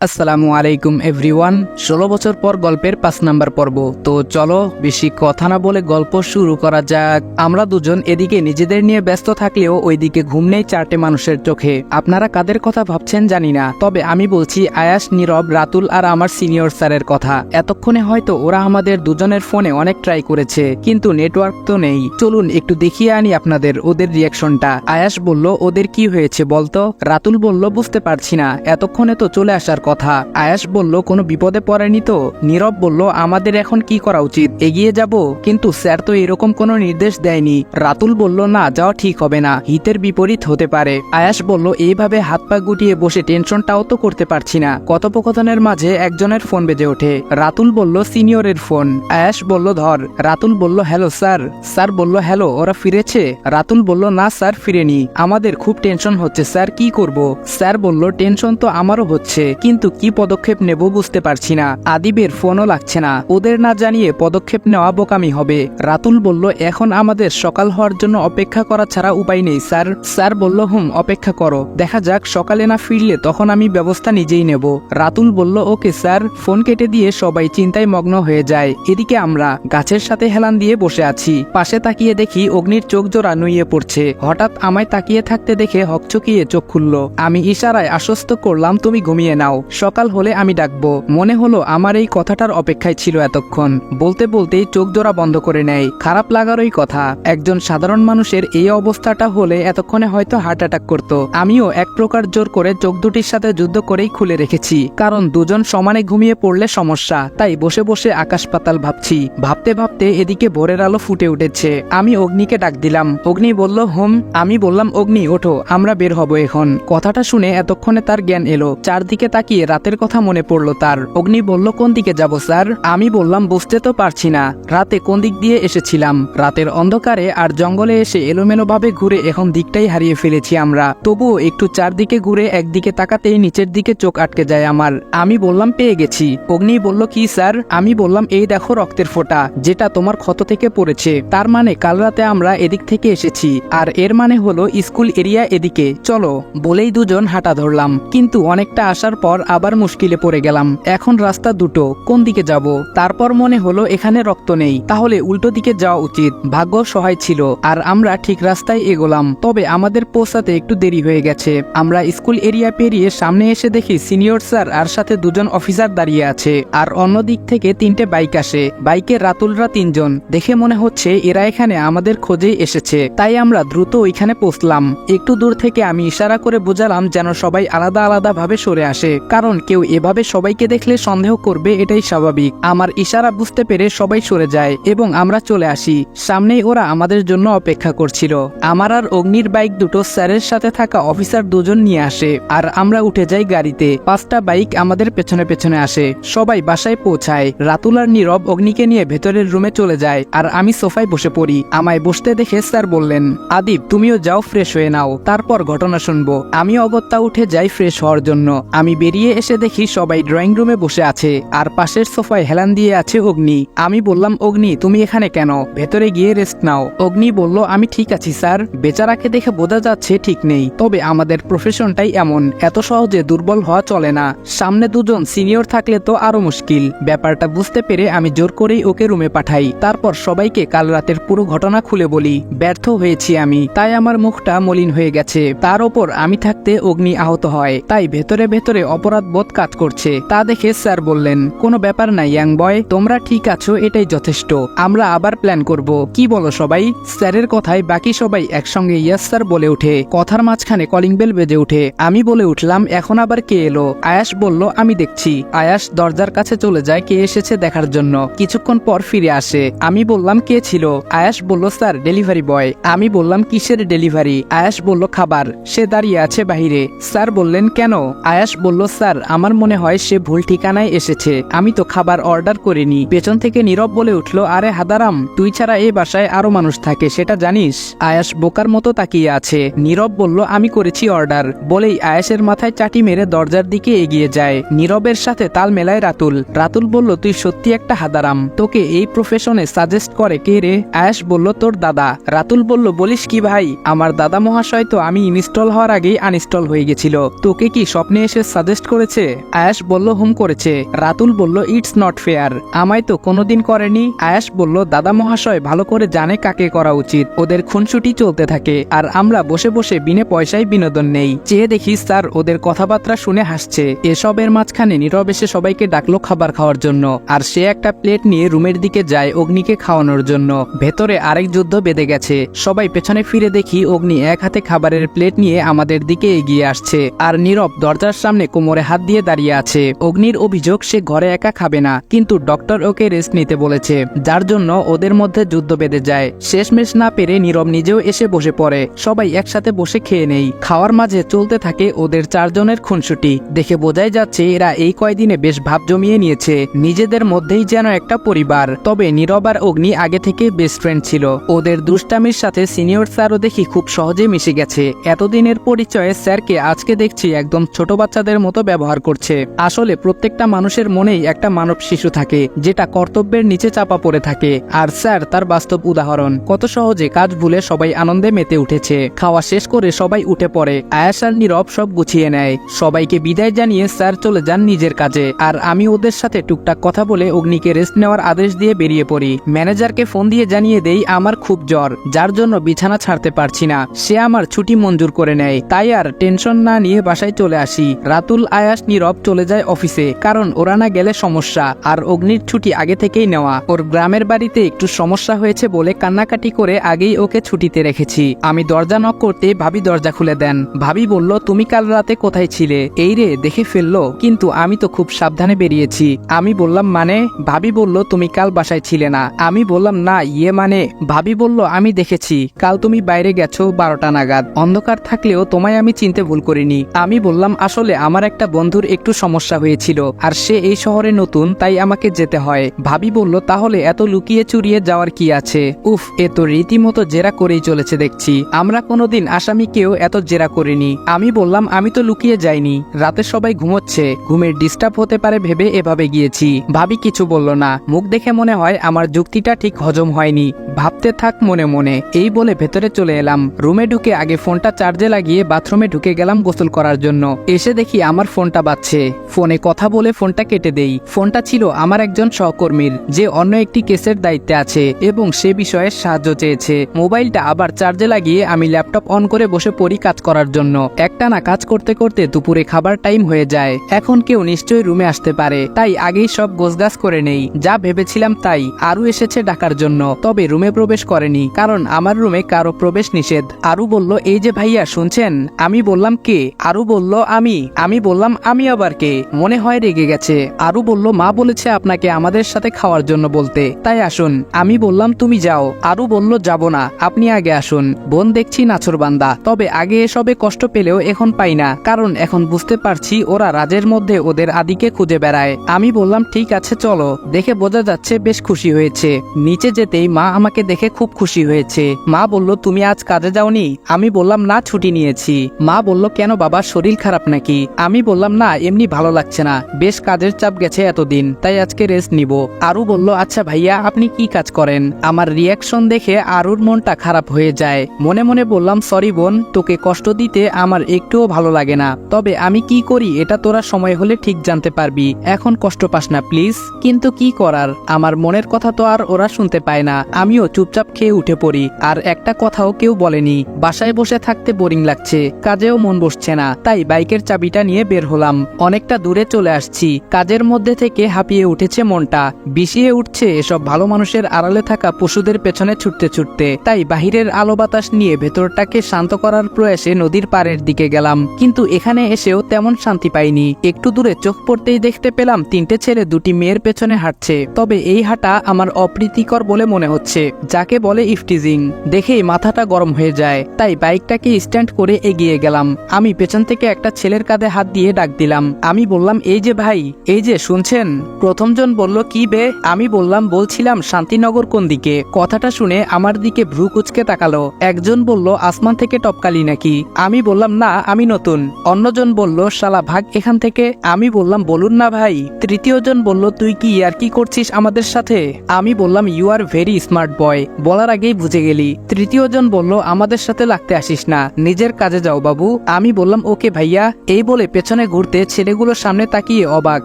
আসসালামু আলাইকুম, এভরিওয়ান। ষোলো বছর পর গল্পের পাঁচ নাম্বার পর্ব। তো চলো, বেশি কথা না বলে গল্প শুরু করা যাক। আমরা দুজন এদিকে নিজেদের নিয়ে ব্যস্ত থাকলেও ওইদিকে ঘুম নেই চারটে মানুষের চোখে। আপনারা কাদের কথা ভাবছেন জানি না, তবে আমি বলছি আয়াস, নীরব, রাতুল আর আমার সিনিয়র স্যারের কথা। এতক্ষণে হয়তো ওরা আমাদের দুজনের ফোনে অনেক ট্রাই করেছে, কিন্তু নেটওয়ার্ক তো নেই। চলুন একটু দেখিয়ে আনি আপনাদের ওদের রিয়াকশনটা। আয়াস বলল, ওদের কি হয়েছে বলতো? রাতুল বলল, বুঝতে পারছি না, এতক্ষণে তো চলে আসার কথা। আয়াস বলল, কোনো বিপদে পড়েনি তো? নীরব বলল, আমাদের এখন কি করা উচিত? এগিয়ে যাব? কিন্তু স্যার তো এরকম কোনো নির্দেশ দেয়নি। রাতুল বলল, না, যাওয়া ঠিক হবে না। হিতের বিপরীত হতে পারে। আয়াস বলল, এইভাবে হাত পা গুটিয়ে বসে টেনশনটাও তো করতে পারছি না। কথোপকথনের মাঝে একজনের ফোন বেজে ওঠে। রাতুল বলল, সিনিয়রের ফোন। আয়াস বলল, ধর। রাতুল বলল, হ্যালো, স্যার। স্যার বলল, হ্যালো, ওরা ফিরেছে? রাতুল বলল, না, স্যার, ফিরেনি। আমাদের খুব টেনশন হচ্ছে, স্যার, কি করব? স্যার বলল, টেনশন তো আমারও হচ্ছে। কিন্তু কি পদক্ষেপ নেব বুঝতে পারছি না। আদিবের ফোনও লাগছে না। ওদের না জানিয়ে পদক্ষেপ নেওয়া বোকামি হবে। রাতুল বলল, এখন আমাদের সকাল হওয়ার জন্য অপেক্ষা করা ছাড়া উপায় নেই, স্যার। স্যার বলল, হুম, অপেক্ষা করো। দেখা যাক, সকালে না ফিরলে তখন আমি ব্যবস্থা নিজেই নেব। রাতুল বলল, ওকে, স্যার। ফোন কেটে দিয়ে সবাই চিন্তায় মগ্ন হয়ে যায়। এদিকে আমরা গাছের সাথে হেলান দিয়ে বসে আছি। পাশে তাকিয়ে দেখি অগ্নির চোখ জোড়া নুইয়ে পড়ছে। হঠাৎ আমায় তাকিয়ে থাকতে দেখে হকচকিয়ে চোখ খুলল। আমি ইশারায় আশ্বস্ত করলাম, তুমি ঘুমিয়ে নাও। সকাল হলে আমি ডাকবো। মনে হলো আমার এই কথাটার অপেক্ষায় ছিল এতক্ষণ। বলতে বলতেই চোখ জোড়া বন্ধ করে নেয়। খারাপ লাগারই কথা। একজন সাধারণ মানুষের এই অবস্থাটা হলে এতক্ষণে হয়তো হার্ট অ্যাটাক করত। আমিও এক প্রকার জোর করে চোখ দুটির সাথে যুদ্ধ করেই খুলে রেখেছি। কারণ দুজন সমানে ঘুমিয়ে পড়লে সমস্যা। তাই বসে বসে আকাশ পাতাল ভাবছি। ভাবতে ভাবতে এদিকে ভোরের আলো ফুটে উঠেছে। আমি অগ্নিকে ডাক দিলাম। অগ্নি বলল, হোম, আমি বললাম, অগ্নি, ওঠো, আমরা বের হব এখন। কথাটা শুনে এতক্ষণে তার জ্ঞান এলো। চারদিকে তাকিয়ে রাতের কথা মনে পড়ল তার। অগ্নি বলল, কোন দিকে যাব, স্যার? আমি বললাম, বুঝতে তো পারছি না। রাতে কোন দিক দিয়ে এসেছিলাম? রাতের অন্ধকারে আর জঙ্গলে এসে এলোমেলো ভাবে ঘুরে এখন দিকটাই হারিয়ে ফেলেছি আমরা। তবুও একটু চারদিকে ঘুরে একদিকে তাকাতেই নিচের দিকে চোখ আটকে যায় আমার। আমি বললাম, পেয়ে গেছি। অগ্নি বলল, কি, স্যার? আমি বললাম, এই দেখো রক্তের ফোঁটা, যেটা তোমার ক্ষত থেকে পড়েছে। তার মানে কাল রাতে আমরা এদিক থেকে এসেছি, আর এর মানে হলো স্কুল এরিয়া এদিকে। চলো। বলেই দুজন হাঁটা ধরলাম। কিন্তু অনেকটা আসার পর আবার মুশকিলে পড়ে গেলাম। এখন রাস্তা দুটো, কোন দিকে যাব? তারপর মনে হলো এখানে রক্ত নেই। তাহলে উল্টো দিকে যাওয়া উচিত। ভাগ্য সহায় ছিল। আর আমরা ঠিক রাস্তায় এগোলাম। তবে আমাদের পৌঁছাতে একটু দেরি হয়ে গেছে। আমরা স্কুল এরিয়া পেরিয়ে সামনে এসে দেখি সিনিয়র স্যার আর সাথে দুজন অফিসার দাঁড়িয়ে আছে। আর অন্য দিক থেকে তিনটে বাইক আসে। বাইকে রাতুলরা তিনজন। দেখে মনে হচ্ছে এরা এখানে আমাদের খোঁজেই এসেছে। তাই আমরা দ্রুত ওইখানে পৌঁছলাম। একটু দূর থেকে আমি ইশারা করে বোঝালাম যেন সবাই আলাদা আলাদা ভাবে সরে আসে। কারণ কেউ এভাবে সবাইকে দেখলে সন্দেহ করবে, এটাই স্বাভাবিক। আমার ইশারা বুঝতে পেরে সবাই সরে যায় এবং আমরা চলে আসি। সামনেই ওরা আমাদের জন্য অপেক্ষা করছিল। আমার আর অগ্নির বাইক দুটো স্যারের সাথে থাকা অফিসার দুজন নিয়ে আসে আর আমরা উঠে যাই গাড়িতে। পাঁচটা বাইক আমাদের পেছনে পেছনে আসে। সবাই বাসায় পৌঁছায়। রাতুল আর নীরব অগ্নিকে নিয়ে ভেতরের রুমে চলে যায় আর আমি সোফায় বসে পড়ি। আমায় বসতে দেখে স্যার বললেন, আদিব, তুমিও যাও, ফ্রেশ হয়ে নাও। তারপর ঘটনা শুনব। আমি অগত্যা উঠে যাই ফ্রেশ হওয়ার জন্য। আমি বেরিয়ে এসে দেখি সবাই ড্রয়িং রুমে বসে আছে, আর পাশের সোফায় হেলান দিয়ে আছে অগ্নি। আমি বললাম, অগ্নি, তুমি এখানে কেন? ভেতরে গিয়ে রেস্ট নাও। অগ্নি বলল, আমি ঠিক আছি, স্যার। বেচারাকে দেখে বোঝা যাচ্ছে ঠিক নেই। তবে আমাদের প্রফেশনটাই এমন। এত সহজে দুর্বল হওয়া চলে না। সামনে দুজন সিনিয়র থাকলে তো আরও মুশকিল। ব্যাপারটা বুঝতে পেরে আমি জোর করেই ওকে রুমে পাঠাই। তারপর সবাইকে কাল রাতের পুরো ঘটনা খুলে বলি। ব্যর্থ হয়েছি আমি। তাই আমার মুখটা মলিন হয়ে গেছে। তার ওপর আমি থাকতে অগ্নি আহত হয়। তাই ভেতরে ভেতরে অপরাধ বোধ কাজ করছে। তা দেখে স্যার বললেন, কোনো ব্যাপার নাই, ইয়াং বয়, তোমরা ঠিক আছো, এটাই যথেষ্ট। আমরা আবার প্ল্যান করব। কি বলো সবাই? স্যারের কথায় বাকি সবাই একসঙ্গে ইয়াস স্যার বলে উঠে কথার মাঝখানে কলিং বেল বেজে উঠে আমি বলে উঠলাম, এখন আবার কে এলো? আয়াস বলল, আমি দেখছি। আয়াস দরজার কাছে চলে যায় কে এসেছে দেখার জন্য। কিছুক্ষণ পর ফিরে আসে। আমি বললাম, কে ছিল? আয়াস বলল, স্যার, ডেলিভারি বয়। আমি বললাম, কিসের ডেলিভারি? আয়াস বলল, খাবার। সে দাঁড়িয়ে আছে বাহিরে। স্যার বললেন, কেন? আয়াস বলল স্যার, আমার মনে হয় সে ভুল ঠিকানায় এসেছে। আমি তো খাবার অর্ডার করিনি। পেছন থেকে নীরব বলে উঠল, আরে হাদারাম, তুই ছাড়া এই বাসায় আরও মানুষ থাকে, সেটা জানিস? আয়াস বোকার মতো তাকিয়ে আছে। নীরব বলল, আমি করেছি অর্ডার। বলেই আয়াসের মাথায় চাটি মেরে দরজার দিকে এগিয়ে যায়। নীরবের সাথে তাল মেলায় রাতুল। রাতুল বলল, তুই সত্যি একটা হাদারাম। তোকে এই প্রফেশনে সাজেস্ট করে কে রে? আয়াস বলল, তোর দাদা। রাতুল বলল, বলিস কি ভাই, আমার দাদা মহাশয় তো আমি ইনস্টল হওয়ার আগেই আনইনস্টল হয়ে গেছিল। তোকে কি স্বপ্নে এসে সাজেস্ট করেছে। আয়াস বলল, হুম করেছে। রাতুল বলল, ইটস নট ফেয়ার। আমায় তো কোনোদিন করেনি। আয়াস বলল, দাদা মহাশয় ভালো করে জানে কাকে করা উচিত। ওদের খুনসুটি চলতে থাকে আর আমরা বসে বসে বিনে পয়সায় বিনোদন নেই। চেয়ে দেখি, স্যার, ওদের কথাবার্তা শুনে হাসছে। এসবের মাঝখানে নীরব এসে সবাইকে ডাকলো খাবার খাওয়ার জন্য। আর সে একটা প্লেট নিয়ে রুমের দিকে যায় অগ্নিকে খাওয়ানোর জন্য। ভেতরে আরেক যুদ্ধ বেঁধে গেছে। সবাই পেছনে ফিরে দেখি, অগ্নি এক হাতে খাবারের প্লেট নিয়ে আমাদের দিকে এগিয়ে আসছে। আর নীরব দরজার সামনে কোমরে হাত দিয়ে দাঁড়িয়ে আছে। অগ্নির অভিযোগ সে ঘরে একা খাবে না, কিন্তু ডক্টর ওকে রেস্ট নিতে বলেছে, যার জন্য ওদের মধ্যে যুদ্ধ বেঁধে যায়। শেষমেশ না পেরে নীরব নিজেও এসে বসে পড়ে। সবাই একসাথে বসে খেয়ে নেই। খাওয়ার মাঝে চলতে থাকে ওদের চারজনের খুনসুটি। দেখে বোঝাই যাচ্ছে এরা এই কয়দিনে বেশ ভাব জমিয়ে নিয়েছে। নিজেদের মধ্যেই যেন একটা পরিবার। তবে নীরব আর অগ্নি আগে থেকে বেস্ট ফ্রেন্ড ছিল। ওদের দুষ্টামির সাথে সিনিয়র স্যারও দেখি খুব সহজে মিশে গেছে। এতদিনের পরিচয়ে স্যারকে আজকে দেখছি একদম ছোট বাচ্চাদের মতো ব্যবহার করছে। আসলে প্রত্যেকটা মানুষের মনেই একটা মানব শিশু থাকে, যেটা কর্তব্যের নিচে চাপা পড়ে থাকে। আর স্যার, তার বাস্তব উদাহরণ। কত সহজে কাজ ভুলে সবাই আনন্দে মেতে উঠেছে। খাওয়া শেষ করে সবাই উঠে পড়ে। আয়াস আর নীরব সব গুছিয়ে নেয়। সবাইকে বিদায় জানিয়ে স্যার চলে যান নিজের কাজে। আর আমি ওদের সাথে টুকটাক কথা বলে অগ্নিকে রেস্ট নেওয়ার আদেশ দিয়ে বেরিয়ে পড়ি। ম্যানেজারকে ফোন দিয়ে জানিয়ে দেই, আমার খুব জ্বর, যার জন্য বিছানা ছাড়তে পারছি না। সে আমার ছুটি মঞ্জুর করে নেয়। তাই আর টেনশন না নিয়ে বাসায় চলে আসি। রাতুল আয়াস নীরব চলে যায় অফিসে, কারণ ওরা না গেলে সমস্যা, আর অগ্নির ছুটি আগে থেকেই নেওয়া। ওর গ্রামের বাড়িতে একটু সমস্যা হয়েছে বলে কান্নাকাটি করে আগেই ওকে ছুটিতে রেখেছি। আমি দরজা নক করতে ভাবি দরজা খুলে দেন। ভাবি বলল, তুমি কাল রাতে কোথায় ছিলে? এই রে, দেখে ফেলল। কিন্তু আমি তো খুব সাবধানে বেরিয়েছি। আমি বললাম মানে? ভাবি বলল, তুমি কাল বাসায় ছিলে না। আমি বললাম, না ইয়ে মানে? ভাবি বলল, আমি দেখেছি। কাল তুমি বাইরে গেছো বারোটা নাগাদ। অন্ধকার থাকলেও তোমায় আমি চিনতে ভুল করিনি। আমি বললাম, আসলে আমার একটা বন্ধুর একটু সমস্যা হয়েছিল, আর সে এই শহরে নতুন, তাই আমাকে যেতে হয়। ভাবি বলল, তাহলে এত লুকিয়ে চুরিয়ে যাওয়ার কি আছে? উফ, এ তো রীতিমতো জেরা করেই চলেছে দেখছি। আমরা কোনোদিন আসামিকেও এত জেরা করিনি। আমি বললাম, আমি তো লুকিয়ে যাইনি। রাতে সবাই ঘুমোচ্ছে। ঘুমের ডিস্টার্ব হতে পারে ভেবে এভাবে গিয়েছি। ভাবি কিছু বলল না। মুখ দেখে মনে হয়, আমার যুক্তিটা ঠিক হজম হয়নি। ভাবতে থাক মনে মনে। এই বলে ভেতরে চলে এলাম। রুমে ঢুকে আগে ফোনটা চার্জে লাগিয়ে বাথরুমে ঢুকে গেলাম গোসল করার জন্য। এসে দেখি আমার ফোনটা বাজছে। ফোনে কথা বলে ফোনটা কেটে দেই। ফোনটা ছিল আমার একজন সহকর্মীর, যে অন্য একটি কেসের দায়িত্বে আছে এবং সে বিষয়ে সাহায্য চেয়েছে। মোবাইলটা আবার চার্জে লাগিয়ে আমি ল্যাপটপ অন করে বসে পড়ি কাজ করার জন্য। একটানা কাজ করতে করতে দুপুরে খাবার টাইম হয়ে যায়। এখন কেউ নিশ্চয়ই রুমে আসতে পারে। তাই আগেই সব গোছগাছ করে নেই। যা ভেবেছিলাম তাই আরু এসেছে ডাকার জন্য। তবে রুমে প্রবেশ করেনি, কারণ আমার রুমে কারও প্রবেশ নিষেধ। আরু বলল, এই যে ভাইয়া, শুনছেন? আমি বললাম, কে? আরু বলল, আমি। আমি বললাম আমি আবার কে? মনে হয় রেগে গেছে। আরু বলল, মা বলেছে আপনাকে আমাদের সাথে খাওয়ার জন্য বলতে। তাই আসুন। আমি বললাম, তুমি যাও। আরু বলল, যাব না। আপনি আগে আসুন। বোন দেখছি নাছর বান্দা। তবে আগে এসবে কষ্ট পেলেও এখন পাই না। কারণ এখন বুঝতে পারছি ওরা রাজের মধ্যে ওদের আদিকে খুঁজে বেড়ায়। আমি বললাম, ঠিক আছে, চলো। দেখে বোঝা যাচ্ছে বেশ খুশি হয়েছে। নিচে যেতেই মা আমাকে দেখে খুব খুশি হয়েছে। মা বলল, তুমি আজ কাজে যাওনি? আমি বললাম, না, ছুটি নিয়েছি। মা বলল, কেন বাবার শরীর খারাপ নাকি? আমি বললাম, না, এমনি ভালো লাগছে না। বেশ কাজের চাপ গেছে এতদিন, তাই আজকে রেস্ট নিব। আরু বলল আচ্ছা ভাইয়া, আপনি কি কাজ করেন? আমার রিয়াকশন দেখে আরুর মনটা খারাপ হয়ে যায়। মনে মনে বললাম, সরি বোন, তোকে কষ্ট দিতে আমার একটুও ভালো লাগে না। তবে আমি কি করি, এটা তোরা সময় হলে ঠিক জানতে পারবি। এখন কষ্ট পাস না প্লিজ কিন্তু কি করার? আমার মনের কথা তো আর ওরা শুনতে পায় না। আমিও চুপচাপ খেয়ে উঠে পড়ি। আর একটা কথাও কেউ বলেনি, বাসায় বসে থাকতে বোরিং লাগছে, কাজেও মন বসছে না। তাই বাইকের চাবিটা নিয়ে বের হলাম। অনেকটা দূরে চলে আসছি। কাজের মধ্যে থেকে হাঁপিয়ে উঠেছে মনটা। বিষিয়ে উঠছে এসব ভালো মানুষের আড়ালে থাকা পশুদের পেছনে ছুটতে ছুটতে। তাই বাহিরের আলো বাতাস নিয়ে ভেতরটাকে শান্ত করার প্রয়াসে নদীর পাড়ের দিকে গেলাম। কিন্তু এখানে এসেও তেমন শান্তি পাইনি। একটু দূরে চোখ পড়তেই দেখতে পেলাম তিনটে ছেলে দুটি মেয়ের পেছনে হাঁটছে। তবে এই হাঁটা আমার অপ্রীতিকর বলে মনে হচ্ছে, যাকে বলে ইফটিজিং। দেখেই মাথাটা গরম হয়ে যায়। তাই বাইকটাকে স্ট্যান্ড করে এগিয়ে গেলাম। আমি পেছন থেকে একটা ছেলের কাঁধে হাত দিয়ে ডাক দিলাম। আমি বললাম, এই যে ভাই, এই যে, শুনছেন? প্রথমজন বলল, কি বে? আমি বললাম, বলছিলাম শান্তিনগর কোন দিকে? কথাটা শুনে আমার দিকে ভ্রু কুচকে তাকালো। একজন বলল, আসমান থেকে টপকালি নাকি? আমি বললাম, না, আমি নতুন। অন্যজন বলল, শালা ভাগ, এখান থেকে? আমি বললাম, বলুন না ভাই। তৃতীয়জন বলল, তুই কি আর কি করছিস আমাদের সাথে? আমি বললাম you are very smart boy বলার আগেই বুঝে গেলি। তৃতীয়জন বলল, আমাদের সাথে লাগতে আসিস না। নিজের কাজে যাও বাবু। আমি বললাম, ওকে ভাইয়া। এই বলে পেছনে পেছনে ঘুরতে ছেলেগুলোর সামনে তাকিয়ে অবাক,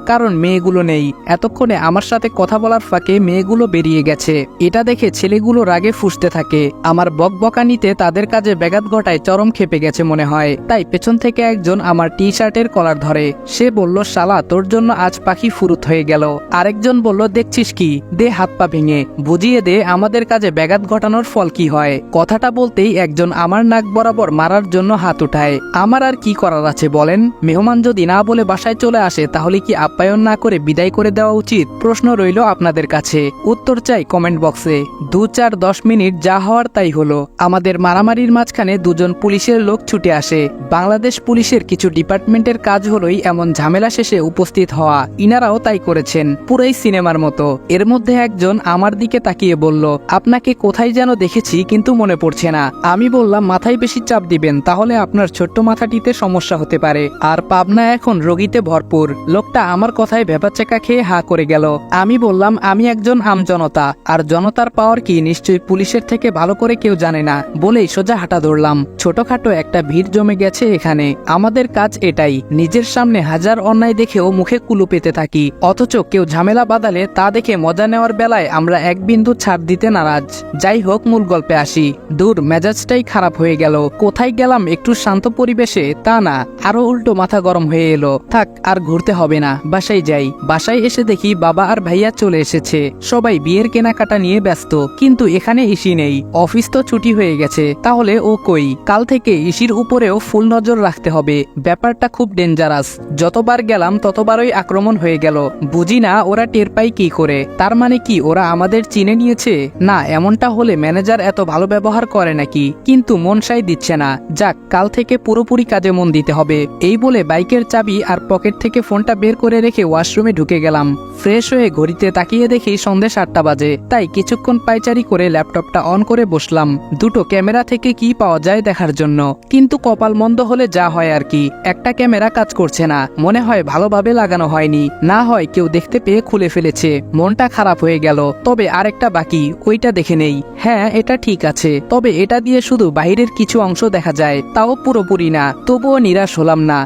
কারণ মেয়েগুলো নেই। এতক্ষণে আমার সাথে কথা বলার ফাঁকে মেয়েগুলো বেরিয়ে গেছে। এটা দেখে ছেলেগুলো রাগে ফুসতে থাকে। আমার বকবকানিতে তাদের কাজে ব্যাঘাত ঘটায় চরম খেপে গেছে মনে হয়। তাই পেছন থেকে একজন আমার টি শার্টের কলার ধরে। সে বলল, শালা, তোর জন্য আজ পাখি ফুরুত হয়ে গেল। আরেকজন বলল, দেখছিস কি? দে হাত পা ভেঙে। বুঝিয়ে দে, আমাদের কাজে ব্যাঘাত ঘটানোর ফল কি হয়? কথাটা বলতেই একজন আমার নাক বরাবর মারার জন্য হাত উঠায়। আমার আর কি করার আছে বলেন? মেহমান যদি না বলে বাসায় চলে আসে, তাহলে কি আপ্যায়ন না করে বিদায় করে দেওয়া উচিত? প্রশ্ন রইল আপনাদের কাছে। উত্তর চাই কমেন্ট বক্সে। দু চার দশ মিনিট যা হওয়ার তাই হলো। আমাদের মারামারির মাঝখানে দুজন পুলিশের লোক ছুটে আসে। বাংলাদেশ পুলিশের কিছু ডিপার্টমেন্টের কাজ হলোই এমন ঝামেলা শেষে উপস্থিত হওয়া। ইনারাও তাই করেছেন, পুরাই সিনেমার মতো। এর মধ্যে একজন আমার দিকে তাকিয়ে বলল, আপনাকে কোথায় যেন দেখেছি কিন্তু মনে পড়ছে না। আমি বললাম, মাথায় বেশি চাপ দিবেন, তাহলে আপনার ছোট্ট মাথাটিতে সমস্যা হতে পারে। আর পাবনা এখন রোগীতে ভরপুর। লোকটা আমার কথায় ভেপাচেকা খেয়ে হা করে গেল। আমি বললাম, আমি একজন আমজনতা আর জনতার পাওয়ার কি নিশ্চয়ই পুলিশের থেকে ভালো করে কেউ জানে না? বলেই সোজা হাঁটা ধরলাম। ছোটখাটো একটা ভিড় জমে গেছে এখানে। আমাদের কাজ এটাই, নিজের সামনে হাজার অন্যায় দেখেও মুখে কুলু পেতে থাকি। অথচ কেউ ঝামেলা বাদালে তা দেখে মজা নেওয়ার বেলায় আমরা এক বিন্দু ছাড় দিতে নারাজ। যাই হোক, মূল গল্পে আসি। দূর, মেজাজটাই খারাপ হয়ে গেল। কোথায় গেলাম একটু শান্ত পরিবেশে, তা না। আরও উল্টো মাথা গরম হয়ে এলো। থাক, আর ঘুরতে হবে না, বাসায় যাই। বাসায় এসে দেখি বাবা আর ভাইয়া চলে এসেছে। সবাই বিয়ের কেনাকাটা নিয়ে ব্যস্ত, কিন্তু এখানে ইসি নেই। অফিস তো ছুটি হয়ে গেছে, তাহলে ও কই? কাল থেকে ইসির উপরেও ফুল নজর রাখতে হবে। ব্যাপারটা খুব ডেঞ্জারাস যতবার গেলাম, ততবারই আক্রমণ হয়ে গেল। বুঝি না ওরা টের পাই কি করে। তার মানে কি, ওরা আমাদের চিনে নিয়েছে? না, এমনটা হলে ম্যানেজার এত ভালো ব্যবহার করে নাকি? কিন্তু মন সাই দিচ্ছে না। যাক, কাল থেকে পুরোপুরি কাজে মন দিতে হবে। এই বলে বাইকের চাবি আর পকেট থেকে ফোনটা বের করে রেখে ওয়াশরুমে ঢুকে গেলাম। ফ্রেশ হয়ে ঘড়িতে তাকিয়ে দেখি সন্ধে সাতটা বাজে, তাই কিছুক্ষণ পাইচারি করে ল্যাপটপটা অন করে বসলাম। দুটো ক্যামেরা থেকে কি পাওয়া যায় দেখার জন্য, কিন্তু কপাল মন্দ হলে যা হয় আর কি। একটা ক্যামেরা কাজ করছে না, মনে হয় ভালোভাবে লাগানো হয়নি। না হয় কেউ দেখতে পেয়ে খুলে ফেলেছে। মনটা খারাপ হয়ে গেল, তবে আরেকটা বাকি, ওইটা দেখে নেই। হ্যাঁ এটা ঠিক আছে, তবে এটা দিয়ে শুধু বাইরের কিছু অংশ দেখা যায়, তাও পুরোপুরি না, তবুও নিরাশ হলাম না।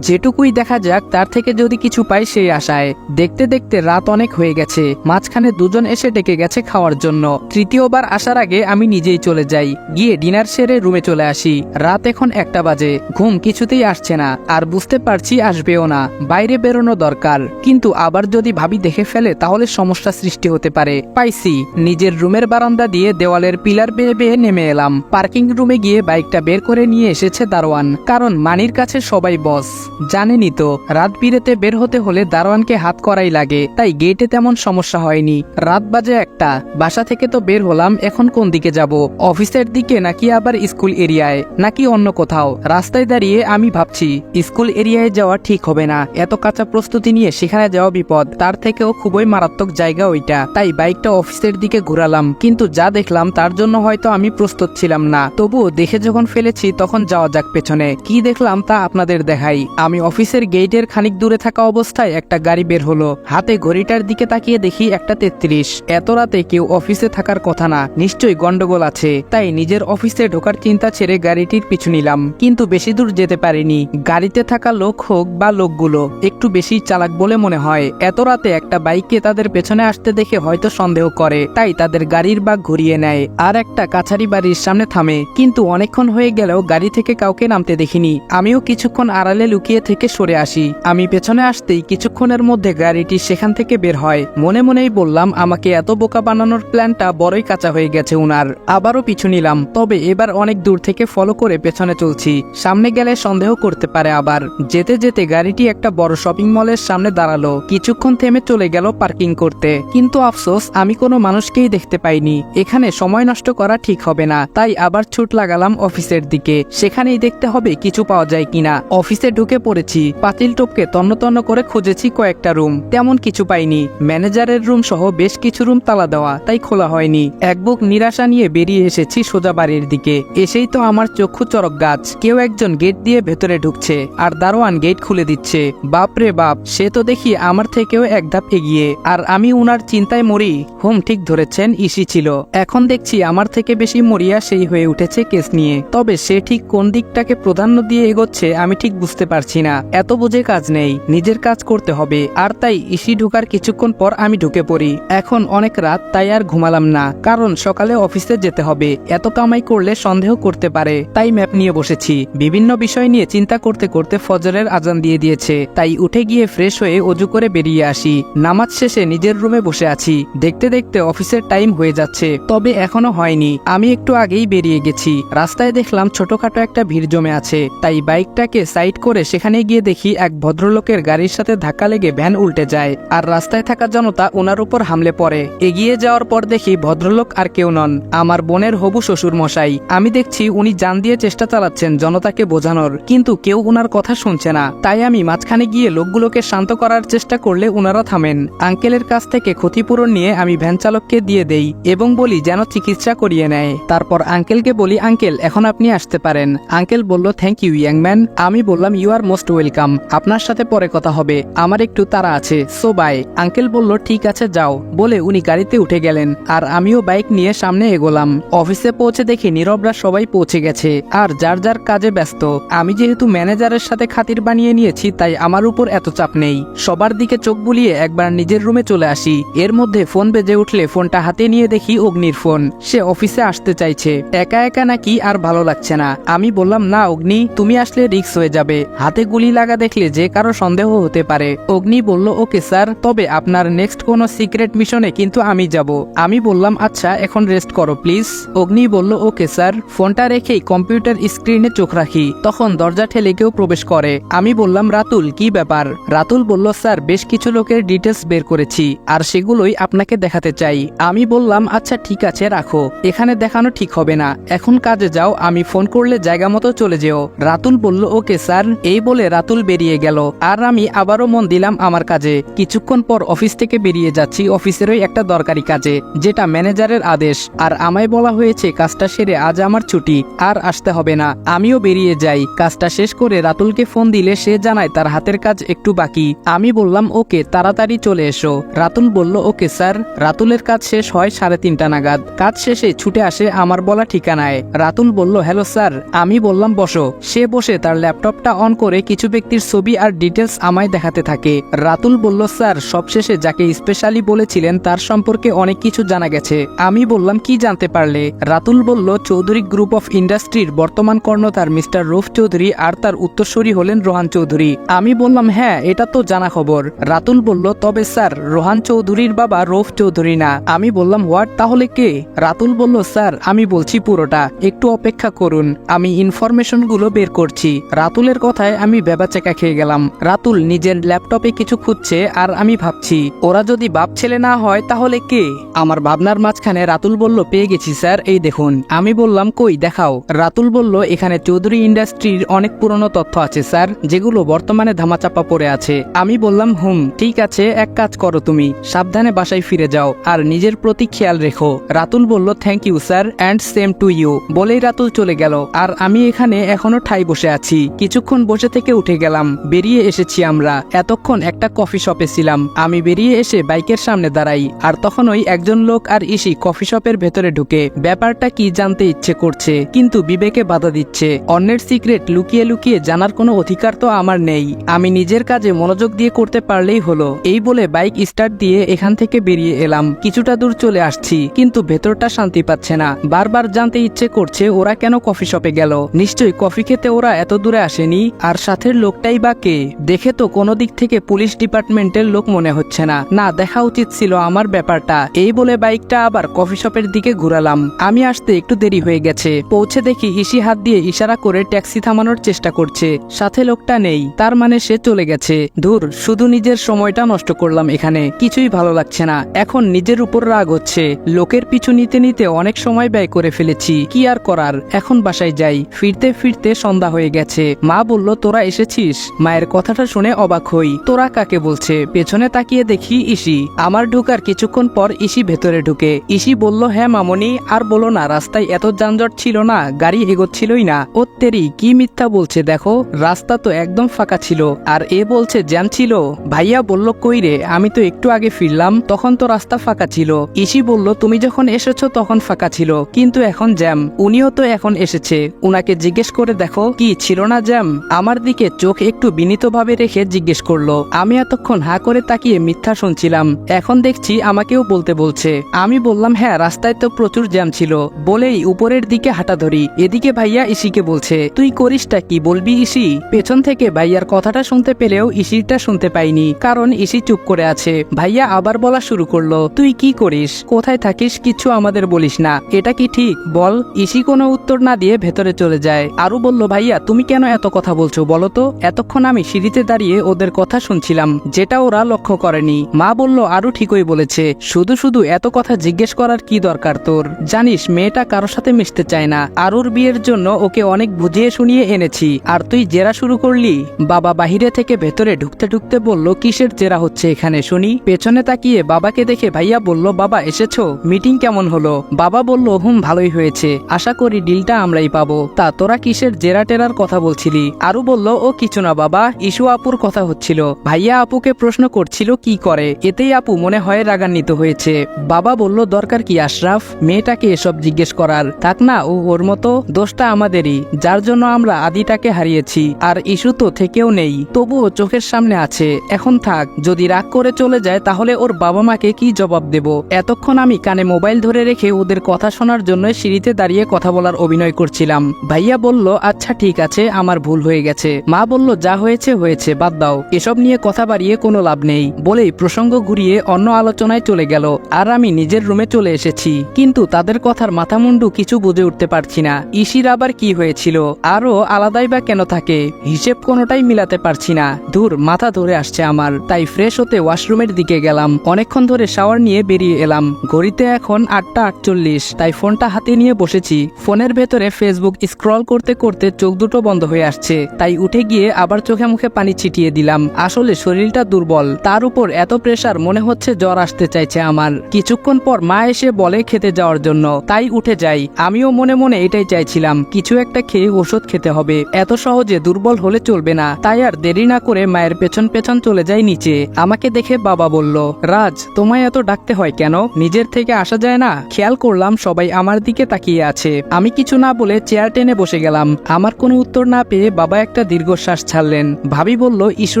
যেটুকুই দেখা যাক, তার থেকে যদি কিছু পাই সেই আশায়। দেখতে দেখতে রাত অনেক হয়ে গেছে। মাঝখানে দুজন এসে ডেকে গেছে খাওয়ার জন্য। তৃতীয়বার আসার আগে আমি নিজেই চলে যাই। গিয়ে ডিনার সেরে রুমে চলে আসি। রাত এখন একটা বাজে। ঘুম কিছুতেই আসছে না। আর বুঝতে পারছি আসবেও না। বাইরে বেরোনো দরকার। কিন্তু আবার যদি ভাবি দেখে ফেলে, তাহলে সমস্যা সৃষ্টি হতে পারে। পাইছি। নিজের রুমের বারান্দা দিয়ে দেওয়ালের পিলার বেয়ে বেয়ে নেমে এলাম। পার্কিং রুমে গিয়ে বাইকটা বের করে নিয়ে এসেছে দারোয়ান। কারণ মানির কাছে সবাই বস। জানেনই তো, রাত বিরেতে বের হতে হলে দারোয়ানকে হাত করাই লাগে, তাই গেটে তেমন সমস্যা হয়নি। রাত বাজে একটা, বাসা থেকে তো বের হলাম, এখন কোন দিকে যাব? অফিসের দিকে নাকি আবার স্কুল এরিয়ায়, নাকি অন্য কোথাও? রাস্তায় দাঁড়িয়ে আমি ভাবছি স্কুল এরিয়ায় যাওয়া ঠিক হবে না, এত কাঁচা প্রস্তুতি নিয়ে সেখানে যাওয়া বিপদ, তার থেকেও খুবই মারাত্মক জায়গা ওইটা। তাই বাইকটা অফিসের দিকে ঘোরালাম, কিন্তু যা দেখলাম তার জন্য হয়তো আমি প্রস্তুত ছিলাম না। তবুও দেখে যখন ফেলেছি, তখন যাওয়া যাক পেছনে। কি দেখলাম তা আপনাদের দেখাই। আমি অফিসের গেটের খানিক দূরে থাকা অবস্থায় একটা গাড়ি বের হলো। হাতে ঘড়িটার দিকে তাকিয়ে দেখি একটা তেত্রিশ। এত রাতে কেউ অফিসে থাকার কথা না, নিশ্চয়ই গন্ডগোল আছে। তাই নিজের অফিসে ঢোকার চিন্তা ছেড়ে গাড়িটির পিছু নিলাম। কিন্তু বেশি দূর যেতে পারিনি। গাড়িতে থাকা লোক হোক বা লোকগুলো, একটু বেশি চালাক বলে মনে হয়। এত রাতে একটা বাইককে তাদের পেছনে আসতে দেখে হয়তো সন্দেহ করে। তাই তাদের গাড়ির বাগ ঘুরিয়ে নেয়। আর একটা কাছারি বাড়ির সামনে থামে। কিন্তু অনেকক্ষণ হয়ে গেলেও গাড়ি থেকে কাউকে নামতে দেখিনি। আমিও কিছুক্ষণ আড়ালে লুকিয়ে থেকে সরে আসি। আমি পেছনে আসতেই কিছুক্ষণের মধ্যে গাড়িটি সেখান থেকে বের হয়। মনে মনেই বললাম, আমাকে এত বোকা বানানোর প্ল্যানটা বড়ই কাঁচা হয়ে গেছে উনার। আবারও পিছু নিলাম, তবে এবার অনেক দূর থেকে ফলো করে পেছনে চলছি। সামনে গেলে সন্দেহ করতে পারে আবার। যেতে যেতে গাড়িটি একটা বড় শপিং মলের সামনে দাঁড়াল। কিছুক্ষণ থেমে চলে গেল পার্কিং করতে। কিন্তু আফসোস, আমি কোনো মানুষকেই দেখতে পাইনি। এখানে সময় নষ্ট করা ঠিক হবে না। তাই আবার ছুট লাগালাম অফিসের দিকে। সেখানেই দেখতে হবে কিছু পাওয়া যায় কিনা। অফিসে ঢুকে পড়েছি পাতিল টপকে তন্ন তন্ন করে খুঁজেছি কয়েকটা রুম। তেমন কিছু পাইনি। ম্যানেজারের রুম সহ বেশ কিছু রুম তালা দেওয়া, তাই খোলা হয়নি। এক বুক নিরাশা নিয়ে বেরিয়ে এসেছি সোজা বাড়ির দিকে। এসেই তো আমার চক্ষু চরক গাছ। কেউ একজন গেট দিয়ে ভেতরে ঢুকছে, আর দারোয়ান গেট খুলে দিচ্ছে। বাপ রে বাপ, সে তো দেখি আমার থেকেও এক ধাপ এগিয়ে। আর আমি উনার চিন্তায় মরি। হোম, ঠিক ধরেছেন, ইসি ছিল। এখন দেখছি আমার থেকে বেশি মরিয়া সেই হয়ে উঠেছে কেস নিয়ে। তবে সে ঠিক কোন দিকটাকে প্রাধান্য দিয়ে এগোচ্ছে আমি ঠিক বুঝতে পারছি না। না, এত বুঝে কাজ নেই, নিজের কাজ করতে হবে, আর তাই ইসি ঢুকার কিছুক্ষণ পর আমি ঢুকে পড়ি। এখন অনেক রাত, তাই আর ঘুমালাম না, কারণ সকালে অফিসে যেতে হবে, এত কামাই করলে সন্দেহ করতে পারে। তাই ম্যাপ নিয়ে বসেছি, বিভিন্ন বিষয় নিয়ে চিন্তা করতে করতে ফজরের আজান দিয়ে দিয়েছে, তাই উঠে গিয়ে ফ্রেশ হয়ে অজু করে বেরিয়ে আসি। নামাজ শেষে নিজের রুমে বসে আছি, দেখতে দেখতে অফিসের টাইম হয়ে যাচ্ছে, তবে এখনও হয়নি, আমি একটু আগেই বেরিয়ে গেছি। রাস্তায় দেখলাম ছোটখাটো একটা ভিড় জমে আছে, তাই বাইকটাকে সাইড করে সেখানে গিয়ে দেখি এক ভদ্রলোকের গাড়ির সাথে ধাক্কা লেগে ভ্যান উল্টে যায়, আর রাস্তায় থাকা জনতা ওনার উপর হামলে পড়ে। এগিয়ে যাওয়ার পর দেখি ভদ্রলোক আর কেউ নন, আমার বোনের হবু শ্বশুর মশাই আমি দেখছি উনি জান দিয়ে চেষ্টা চালাচ্ছেন জনতাকে বোঝানোর, কিন্তু কেউ ওনার কথা শুনছে না। তাই আমি মাঝখানে গিয়ে লোকগুলোকে শান্ত করার চেষ্টা করলে ওনারা থামেন। আঙ্কেলের কাছ থেকে ক্ষতিপূরণ নিয়ে আমি ভ্যান চালককে দিয়ে দেই, এবং বলি যেন চিকিৎসা করিয়ে নেয়। তারপর আঙ্কেলকে বলি, আঙ্কেল, এখন আপনি আসতে পারেন। আঙ্কেল বলল, থ্যাংক ইউ, ইয়াং ম্যান। আমি বললাম, ইউ আর মোস্ট ওয়েলকাম আপনার সাথে পরে কথা হবে। আমার একটু তাড়া আছে। সো বাই আঙ্কেল বলল, ঠিক আছে, যাও। বলে উনি গাড়িতে উঠে গেলেন। আর আমিও বাইক নিয়ে সামনে এগোলাম। অফিসে পৌঁছে দেখি নীরবরা সবাই পৌঁছে গেছে। আর যার যার কাজে ব্যস্ত। আমি যেহেতু ম্যানেজারের সাথে খাতির বানিয়ে নিয়েছি, তাই আমার উপর এত চাপ নেই। সবার দিকে চোখ বুলিয়ে একবার নিজের রুমে চলে আসি। এর মধ্যে ফোন বেজে উঠলে ফোনটা হাতে নিয়ে দেখি অগ্নির ফোন। সে অফিসে আসতে চাইছে। একা একা নাকি আর ভালো লাগছে না। আমি বললাম, না, অগ্নি, তুমি আসলে রিক্স হয়ে যাবে। হাতে গুলি লাগা দেখলে যে কারও সন্দেহ হতে পারে। অগ্নি বলল, ওকে, স্যার, তবে আপনার নেক্সট কোনো সিক্রেট মিশনে কিন্তু আমি যাব। আমি বললাম আচ্ছা এখন রেস্ট করো, প্লিজ। অগ্নি বলল, ওকে, স্যার, ফোনটা রেখেই কম্পিউটার স্ক্রিনে চোখ রাখি। তখন দরজা ঠেলে কেউ প্রবেশ করে। আমি বললাম, রাতুল, কি ব্যাপার? রাতুল বলল, স্যার, বেশ কিছু লোকের ডিটেলস বের করেছি, আর সেগুলোই আপনাকে দেখাতে চাই। আমি বললাম আচ্ছা ঠিক আছে, রাখো। এখানে দেখানো ঠিক হবে না। এখন কাজে যাও, আমি ফোন করলে জায়গা মতো চলে যেও। রাতুল বলল, ওকে, স্যার। এই বলে রাতুল বেরিয়ে গেল। আর আমি আবারও মন দিলাম আমার কাজে। কিছুক্ষণ পর অফিস থেকে বেরিয়ে যাচ্ছি অফিসেরই একটা দরকারি কাজে, যেটা ম্যানেজারের আদেশ। আর আমায় বলা হয়েছে, কাজটা সেরে আজ আমার ছুটি, আর আসতে হবে না। আমিও বেরিয়ে যাই। কাজটা শেষ করে রাতুলকে ফোন দিলে সে জানায়, তার হাতের কাজ একটু বাকি। আমি বললাম, ওকে, তাড়াতাড়ি চলে এসো। রাতুল বলল, ওকে, স্যার। রাতুলের কাজ শেষ হয় সাড়ে তিনটা নাগাদ। কাজ শেষে ছুটে আসে আমার বলা ঠিকানায়। রাতুল বলল, হ্যালো, স্যার। আমি বললাম, বসো। সে বসে তার ল্যাপটপটা অন করে কিছু ব্যক্তির ছবি আর ডিটেলস আমায় দেখাতে থাকে। রাতুল বলল, স্যার, সবশেষে যাকে স্পেশালি বলেছিলেন তার সম্পর্কে অনেক কিছু জানা গেছে। আমি বললাম, কি জানতে পারলে? রাতুল বলল, চৌধুরী গ্রুপ অফ ইন্ডাস্ট্রির বর্তমান কর্ণধার মিস্টার রুফ চৌধুরী আর তার উত্তরসূরি হলেন রোহান চৌধুরী। আমি বললাম হ্যাঁ এটা তো জানা খবর। রাতুল বলল, তবে স্যার, রোহান চৌধুরীর বাবা রৌফ চৌধুরী না। আমি বললাম, হোয়াট? তাহলে কে? রাতুল বলল, স্যার, আমি বলছি পুরোটা। একটু অপেক্ষা করুন। আমি ইনফরমেশনগুলো বের করছি। রাতুলের কথায় আমি বেবাচেকা খেয়ে গেলাম। রাতুল নিজের ল্যাপটপে কিছু খুঁজছে আর আমি ভাবছি, ওরা যদি বাপ ছেলে না হয় তাহলে কে? আমার ভাবনার মাঝখানে রাতুল বলল, পেয়ে গেছি স্যার, এই দেখুন। আমি বললাম, কই, দেখাও। রাতুল বলল, এখানে চৌধুরী ইন্ডাস্ট্রির অনেক পুরনো তথ্য আছে স্যার, যেগুলো বর্তমানে ধামাচাপা পড়ে আছে। আমি বললাম, হুম, ঠিক আছে, এক কাজ করো তুমি, সাবধানে বাসায় ফিরে যাও আর নিজের প্রতি খেয়াল রেখো। রাতুল বলল, thank you sir, and same to you. বলেই রাতুল চলে গেল, আর আমি এখানে এখনও ঠাই বসে আছি। কিছুক্ষণ বসে থেকে উঠে গেলাম। বেরিয়ে এসেছি আমরা। এতক্ষণ একটা কফি শপে ছিলাম। আমি বেরিয়ে এসে বাইকের সামনে দাঁড়াই। আর তখনই একজন লোক আর ইসি কফি শপের ভেতরে ঢুকে। ব্যাপারটা কি জানতে ইচ্ছে করছে, কিন্তু বিবেকে বাধা দিচ্ছে। অন্যের সিক্রেট লুকিয়ে লুকিয়ে জানার কোনো অধিকার তো আমার নেই। আমি নিজের কাজে মনোযোগ দিয়ে করতে পারলেই হলো। এই বলে বাইক স্টার্ট দিয়ে এখান থেকে বেরিয়ে এলাম। কিছুটা দূর চলে আসছি, কিন্তু ভেতরটা শান্তি পাচ্ছে না। বারবার জানতে ইচ্ছে করছে ওরা কেন কফি শপে গেল। নিশ্চয়ই কফি খেতে ওরা এত দূরে আসেনি। আর সাথের লোকটাই বা কে? দেখে তো কোনো দিক থেকে পুলিশ ডিপার্টমেন্টের লোক মনে হচ্ছে না। না, দেখা উচিত ছিল আমার ব্যাপারটা। এই বলে বাইকটা আবার কফি শপের দিকে ঘুরালাম। আমি আসতে একটু দেরি হয়ে গেছে। পৌঁছে দেখি হিসি হাত দিয়ে ইশারা করে ট্যাক্সি থামানোর চেষ্টা করছে। সাথে লোকটা নেই। তার মানে সে চলে গেছে। ধুর, শুধু নিজের সময়টা নষ্ট করলাম এখানে। কিছুই ভালো লাগছে না। এখন নিজের উপর রাগ হচ্ছে। লোকের পিছু নিতে নিতে অনেক সময় ব্যয় করে ফেলেছি। কি আর করার? এখন বাসায় যাই। ফিরতে ফিরতে সন্ধ্যা হয়ে গেছে। মা বলল, তোরা এসেছিস? মায়ের কথাটা শুনে অবাক হই। তোরা কাকে বলছে? পেছনে তাকিয়ে দেখি ইসি। আমার ঢুকার কিছুক্ষণ পর ইসি ভেতরে ঢুকে। ইসি বলল হ্যাঁ মামনি। আর বলো না, রাস্তায় এত যানজট ছিল না, গাড়ি এগোচ্ছিলই না। ও তেরি, কি মিথ্যা বলছে দেখো। রাস্তা তো একদম ফাঁকা ছিল। আর এ বলছে, জ্যাম ছিল। ভাইয়া বলল, কই রে, আমি তো একটু আগে ফিরলাম। তখন তো রাস্তা ফাঁকা ছিল। ইসি বলল, তুমি যখন এসেছ তখন ফাঁকা ছিল, কিন্তু এখন জ্যাম। উনিও তো এখন এসেছে। উনাকে জিজ্ঞেস করে দেখো, কি ছিল না জ্যাম? আমার দিকে দিকে চোখ একটু বিনীতভাবে রেখে জিজ্ঞেস করল, আমি এতক্ষণ হা করে তাকিয়ে মিথ্যা শুনছিলাম, এখন দেখছি আমাকেও বলতে বলছে। আমি বললাম হ্যাঁ রাস্তায় তো প্রচুর জ্যাম ছিল, বলেই উপরের দিকে হাঁটা ধরি। এদিকে ভাইয়া ইসিকে বলছে, তুই করিসটা কি বলবি ইসি? পেছন থেকে ভাইয়ার কথাটা শুনতে পেলেও ইসিটা শুনতে পাইনি, কারণ ইসি চুপ করে আছে। ভাইয়া আবার বলা শুরু করল, তুই কি করিস? কোথায় থাকিস? কিছু আমাদের বলিস না। এটা কি ঠিক? বল। ইসি কোনো উত্তর না দিয়ে ভেতরে চলে যায়। আরও বলল, ভাইয়া, তুমি কেন এত কথা বলছো বলো তো এতক্ষণ আমি সিঁড়িতে দাঁড়িয়ে ওদের কথা শুনছিলাম, যেটা ওরা লক্ষ্য করেনি। মা বলল, আরও ঠিকই বলেছে। শুধু শুধু এত কথা জিজ্ঞেস করার কি দরকার তোর? জানিস, মেয়েটা কারোর সাথে মিশতে চায় না। আরুর বিয়ের জন্য ওকে অনেক বুঝিয়ে শুনিয়ে এনেছি। আর তুই জেরা শুরু করলি? বাবা বাহিরে থেকে ভেতরে ঢুকতে ঢুকতে বলল, কিসের জেরা হচ্ছে এখানে শুনি? পেছনে তাকিয়ে বাবাকে দেখে ভাইয়া বলল, বাবা, এসেছ? মিটিং কেমন হলো? বাবা বলল, হুম, ভালোই হয়েছে। আশা করি ডিলটা আমরাই পাবো। তা তোরা কিসের জেরা টেরার কথা বলছিলি? আরু বলল ও কিছু না বাবা ইস্যু আপুর কথা হচ্ছিল। ভাইয়া আপুকে প্রশ্ন করছিল কি করে, এতেই আপু মনে হয় রাগান্বিত হয়েছে। বাবা বলল, দরকার কি আশরাফ? মেয়েটাকে এসব জিজ্ঞেস করার। থাক না, ও ওর মতো, দোষটা আমাদেরই। যার জন্য আমরা আদিটাকে হারিয়েছি, আর ইস্যু তো থেকেও নেই। তবুও চোখের সামনে আছে। এখন থাক, যদি রাগ করে চলে যায়, তাহলে ওর বাবা মাকে কি জবাব দেব? এতক্ষণ আমি কানে মোবাইল ধরে রেখে ওদের কথা শোনার জন্য সিঁড়িতে দাঁড়িয়ে কথা বলার অভিনয় করছিলাম। ভাইয়া বলল আচ্ছা ঠিক আছে, আমার ভুল হয়ে গেছে। মা বলল, যা হয়েছে হয়েছে, বাদ দাও। এসব নিয়ে কথা বাড়িয়ে কোনো লাভ নেই। বলেই প্রসঙ্গ ঘুরিয়ে অন্য আলোচনায় চলে গেল। আর আমি নিজের রুমে চলে এসেছি। কিন্তু তাদের কথার মাথামুন্ডু কিছু বুঝে উঠতে পারছি না। ইসির আবার কি হয়েছিল? আরও আলাদাই বা কেন থাকে? হিসেব কোনোটাই মিলাতে পারছি না। দূর মাথা ধরে আসছে আমার। তাই ফ্রেশ হতে ওয়াশরুমের দিকে গেলাম। অনেকক্ষণ ধরে শাওয়ার নিয়ে বেরিয়ে এলাম। ঘড়িতে এখন আটটা আটচল্লিশ। তাই ফোনটা হাতে নিয়ে বসেছি। ফোনের ভেতরে ফেসবুক স্ক্রল করতে করতে চোখ দুটো বন্ধ হয়ে আসছে। তাই উঠে গিয়ে আবার চোখে মুখে পানি ছিটিয়ে দিলাম। আসলে শরীরটা দুর্বল। তার উপর এত প্রেশার মনে হচ্ছে জ্বর আসতে চাইছে আমার। কিছুক্ষণ পর মা এসে বলে খেতে যাওয়ার জন্য। তাই উঠে যাই। আমিও মনে মনে এটাই চাইছিলাম। কিছু একটা খেয়ে ওষুধ খেতে হবে। এত সহজে দুর্বল হলে চলবে না। তাই আর দেরি না করে মায়ের পেছন পেছন চলে যাই নিচে। আমাকে দেখে বাবা বলল, রাজ, তোমায় এত ডাকতে হয় কেন? নিজের থেকে আসা যায় না? খেয়াল করলাম সবাই আমার দিকে তাকিয়ে আছে। আমি কিছু না বলে চেয়ার টেনে বসে গেলাম। আমার কোনো উত্তর না পেয়ে বাবা একটা দীর্ঘশ্বাস ছাড়লেন। ভাবি বলল ইস্যু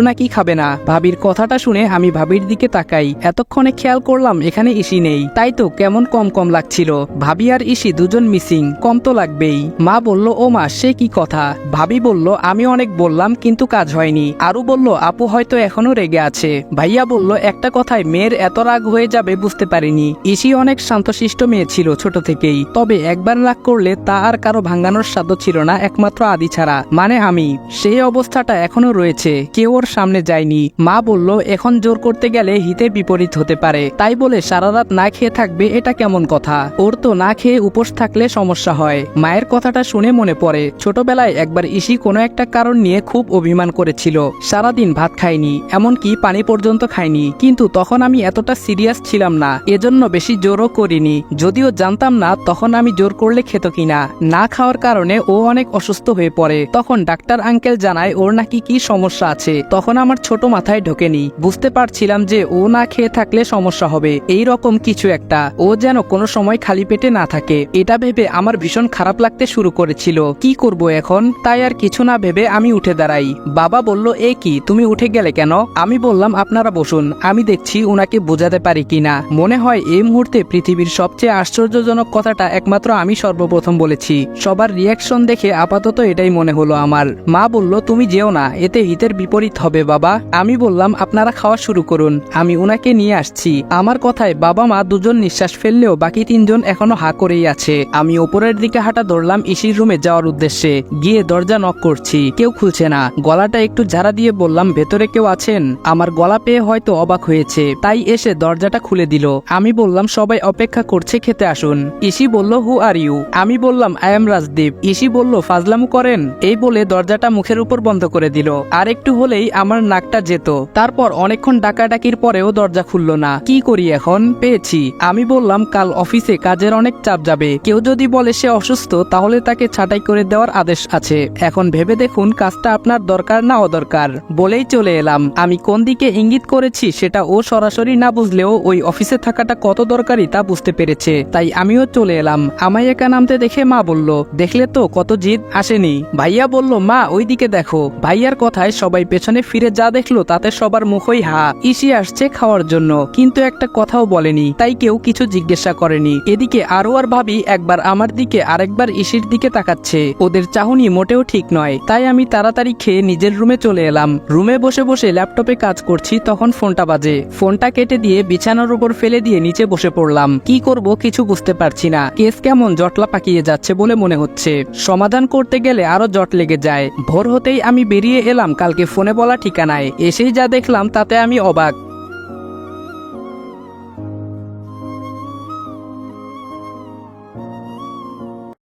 নাকি খাবে না? ভাবির কথাটা শুনে আমি ভাবির দিকে তাকাই। এতক্ষণে খেয়াল করলাম এখানে ইসি নেই। তাই তো কেমন কম কম লাগছিল। ভাবি আর ইসি দুজন মিসিং, কম তো লাগবেই। মা বলল, ও মা, সে কি কথা? ভাবি বলল, আমি অনেক বললাম, কিন্তু কাজ হয়নি। আরু বলল, আপু হয়তো এখনও রেগে আছে। ভাইয়া বলল, একটা কথায় মেয়ের এত রাগ হয়ে যাবে বুঝতে পারিনি। ইসি অনেক শান্তশিষ্ট মেয়ে ছিল ছোট থেকেই। তবে একবার রাগ করলে তা আর কারও ভাঙানোর সাধ্য ছিল না, একমাত্র আদি ছাড়া। মানে আমি সেই অবস্থাটা এখনও রয়েছে। কেউ ওর সামনে যায়নি। মা বলল, এখন জোর করতে গেলে হিতে বিপরীত হতে পারে। তাই বলে সারা রাত না খেয়ে থাকবে, এটা কেমন কথা? ওর তো না খেয়ে উপোস থাকলে সমস্যা হয়। মায়ের কথাটা শুনে মনে পড়ে। ছোটবেলায় একবার ইসি কোনো একটা কারণ নিয়ে খুব অভিমান করেছিল। সারাদিন ভাত খায়নি, এমনকি পানি পর্যন্ত খায়নি। কিন্তু তখন আমি এতটা সিরিয়াস ছিলাম না। এজন্য বেশি জোরও করিনি। যদিও জানতাম না তখন আমি জোর করলে খেত কিনা। না খাওয়ার কারণে ও অনেক অসুস্থ হয়ে পড়ে। তখন ডাক্তার আঙ্কেল জানায়, ওর নাকি কি সমস্যা আছে? তখন আমার ছোট মাথায় ঢোকেনি। বুঝতে পারছিলাম যে ও না খেয়ে থাকলে সমস্যা হবে। এই রকম কিছু একটা। ও যেন কোনো সময় খালি পেটে না থাকে। এটা ভেবে আমার ভীষণ খারাপ লাগতে শুরু করেছিল। কি করব এখন? তাই আর কিছু না ভেবে আমি উঠে দাঁড়াই। বাবা বলল, এ কি, তুমি উঠে গেলে কেন? আমি বললাম, আপনারা বসুন। আমি দেখছি উনাকে বোঝাতে পারি কিনা মনে হয় এই মুহূর্তে পৃথিবীর সবচেয়ে আশ্চর্যজনক কথাটা একমাত্র আমি সর্বপ্রথম বলেছি। সবার রিয়াকশন দেখে আপাতত এটাই মনে হলো আমার। মা বলল তুমি যেও না, এতে হিতের বিপরীত হবে, বাবা। আমি বললাম, আপনারা খাওয়া শুরু করুন, আমি উনাকে নিয়ে আসছি। আমার কথায় বাবা মা দুজন নিঃশ্বাস ফেললেও বাকি তিনজন এখনও হা করেই আছে। আমি ওপরের দিকে হাঁটা ধরলাম ইসির রুমে যাওয়ার উদ্দেশ্যে। গিয়ে দরজা নক করছি, কেউ খুলছে না। গলাটা একটু ঝাড়া দিয়ে বললাম, ভেতরে কেউ আছেন? আমার গলা পেয়ে হয়তো অবাক হয়েছে, তাই এসে দরজাটা খুলে দিল। আমি বললাম, সবাই অপেক্ষা করছে, খেতে আসুন। ইসি বলল, হু আর ইউ? আমি বললাম, আই এম রাজদীপ। ইসি বলল, ফাজলামু করেন? এই বলে দরজাটা মুখের উপর বন্ধ করে দিল। আর একটু হলেই আমার নাকটা যেত। তারপর অনেকক্ষণ ডাকাডাকির পরেও দরজা খুলল না। কি করি এখন? পেয়েছি। আমি বললাম, কাল অফিসে কাজের অনেক চাপ যাবে। কেউ যদি বলে সে অসুস্থ, তাহলে তাকে ছাঁটাই করে দেওয়ার আদেশ আছে। এখন ভেবে দেখুন, কাজটা আপনার দরকার না অদরকার। বলেই চলে এলাম। আমি কোন দিকে ইঙ্গিত করেছি সেটা ও সরাসরি না বুঝলেও ওই অফিসে থাকাটা কত দরকারি তা বুঝতে পেরেছে। তাই আমিও চলে এলাম। আমায় একা নামতে দেখে মা বলল, দেখলে তো কত জিদ আসেনি। ভাইয়া বলল, মা ওই দিকে দেখো। ভাইয়ার কথায় সবাই পেছনে ফিরে যা দেখল, তাতে সবার মুখই হা। ইসি আসছে খাওয়ার জন্য, কিন্তু একটা কথাও বলেনি, তাই কেউ কিছু জিজ্ঞাসা করেনি। এদিকে আরও আর ভাবি একবার আমার দিকে আরেকবার ইসির দিকে তাকাচ্ছে। ওদের চাহনি মোটেও ঠিক নয়, তাই আমি তাড়াতাড়ি খেয়ে নিজের রুমে চলে এলাম। রুমে বসে বসে ল্যাপটপে কাজ করছি, তখন ফোনটা বাজে। ফোনটা কেটে দিয়ে বিছানার উপর ফেলে দিয়ে নিচে বসে পড়লাম। কি করব কিছু বুঝতে পারছি না। কেস কেমন জটলা পাকিয়ে যাচ্ছে বলে মনে হচ্ছে। সমাধান করতে গেলে আরও জট লেগে যায়। ভোর হতেই আমি বেরিয়ে এলাম কালকে ফোনে বলা ঠিকানায়। এসেই যা দেখলাম তাতে আমি অবাক।